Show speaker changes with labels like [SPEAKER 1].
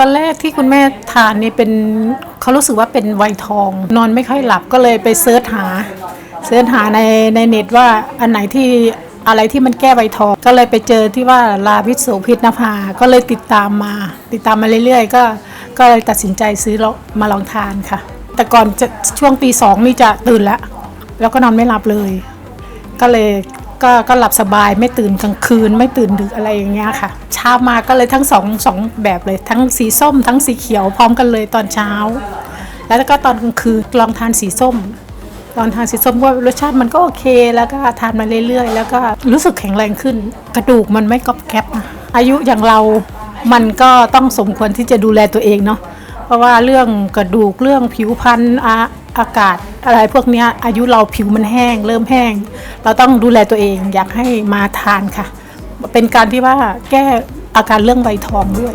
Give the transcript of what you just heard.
[SPEAKER 1] ตอนแรกที่คุณแม่ทานนี่เป็นเขารู้สึกว่าเป็นไวยทอง นอนไม่ค่อยหลับก็เลยไปเซิร์ชหาเซิร์ชหาในในเน็ตว่าอันไหนที่อะไรที่มันแก้ไวทอง ก็เลยไปเจอที่ว่าลาวิตโสพิษนภา ก็เลยติดตามมา ติดตามมาเรื่อยๆ ก็ก็เลยตัดสินใจซื้อแล้วมาลองทานค่ะ แต่ก่อนจะช่วงตีสองนี่จะตื่นแล้ว แล้วก็นอนไม่หลับเลย ก็เลย ก็ก็หลับสบายไม่ตื่นกลางคืน ไม่ตื่นดึกอะไรอย่างเงี้ยค่ะ เช้ามาก็เลยทั้งสองสองแบบเลยทั้งสีส้ม ทั้งสีเขียวพร้อมกันเลยตอนเช้า แล้วก็ตอนกลางคืนลองทานสีส้มลองทานสีส้มว่ารสชาติมันก็โอเค แล้วก็ทานมาเรื่อยๆ แล้วก็รู้สึกแข็งแรงขึ้น กระดูกมันไม่กรอบแกรบอายุอย่างเรา มันก็ต้องสมควรที่จะดูแลตัวเองเนาะเพราะว่าเรื่องกระดูกเรื่องผิวพรรณ อากาศอะไรพวกนี้อายุเราผิวมันแห้ง เริ่มแห้ง เราต้องดูแลตัวเองอยากให้มาทานค่ะ เป็นการที่ว่าแก้อาการเรื่องใบทองด้วย